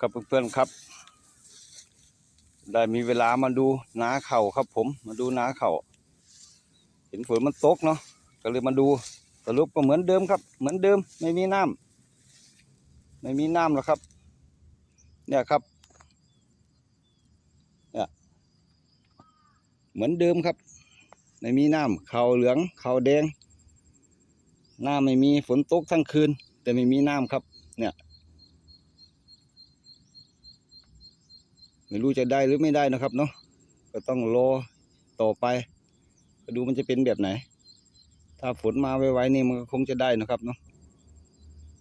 ครับเพื่อนๆครับ ได้มีเวลามาดูนาเข่าครับ ผมมาดูนาเข่าเห็นฝนมันตกเนาะก็เลยมาดูสรุปก็เหมือนเดิมครับ เหมือนเดิมไม่มีน้ำไม่มีน้ำแล้วครับ เนี่ยครับเนี่ยเหมือนเดิมครับ ไม่มีน้ำเขาเหลืองเขาแดงน้ำไม่มีฝนตกทั้งคืน แต่ไม่มีน้ำครับ เนี่ย ไม่รู้จะได้หรือไม่ได้นะครับเนาะก็ต้องรอต่อไปก็ดูมันจะเป็นแบบไหน ถ้าฝนมาไวๆนี่มันคงจะได้นะครับเนาะ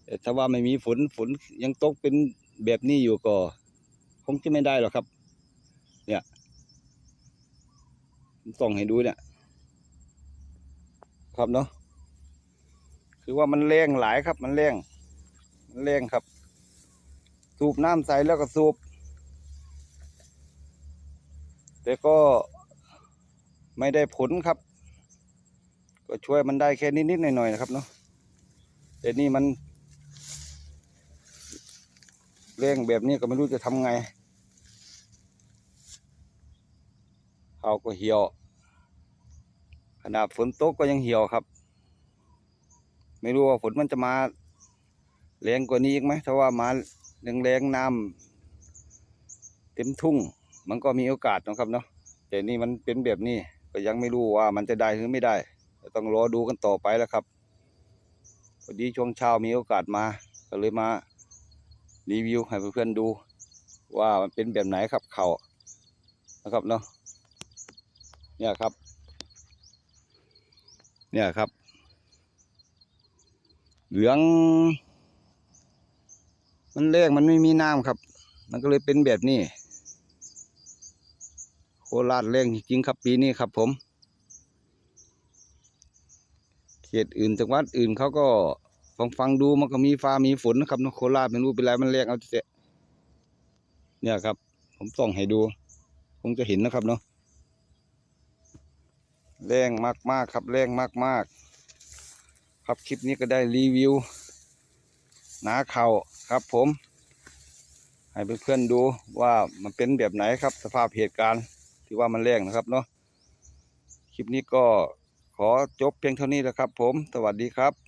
แต่ถ้าว่าไม่มีฝนฝนยังตกเป็นแบบนี้อยู่ก็ คงจะไม่ได้หรอกครับ เนี่ยส่องให้ดูเนี่ย ครับเนาะคือว่ามันแรงหลายครับ มันแรงมันแรงครับ สูบน้ำใสแล้วก็สูบ แต่ก็ไม่ได้ผลครับ ก็ช่วยมันได้แค่นิดๆหน่อยๆนะครับเนาะแต่นี่มันเร่งแบบนี้ก็ไม่รู้จะทำไงเขาก็เหี่ยวขนาดฝนตกก็ยังเหี่ยวครับ ไม่รู้ว่าฝนมันจะมาแรงกว่านี้อีกไหมถ้าว่ามาแรงๆน้ำเต็มทุ่ง มันก็มีโอกาสนะครับเนาะแต่นี่มันเป็นแบบนี้ก็ยังไม่รู้ว่ามันจะได้หรือไม่ได้ต้องรอดูกันต่อไปแล้วครับพอดีช่วงเช้ามีโอกาสมา ก็เลยมารีวิวให้เพื่อนๆดู ว่ามันเป็นแบบไหนครับเขานะครับเนาะเนี่ยครับ เนี่ยครับ เหลือง มันแรกมันไม่มีน้ำครับ มันก็เลยเป็นแบบนี้ โคราชแรงจริงครับปีนี้ครับผม เขตอื่นจังหวัดอื่นเขาก็ฟังฟังดูมันก็มีฟ้ามีฝนนะครับนโคราชไม่รู้เป็นไรมันแรงเอาเสียเนี่ยครับ ผมส่องให้ดูคงจะเห็นนะครับเนาะแรงมากๆครับแรงมากๆครับคลิปนี้ก็ได้รีวิวนาเข่าครับผม ให้เพื่อนๆดูว่ามันเป็นแบบไหนครับสภาพเหตุการณ์ ที่ว่ามันแรงนะครับเนาะคลิปนี้ก็ขอจบเพียงเท่านี้แหละครับ ผม สวัสดีครับ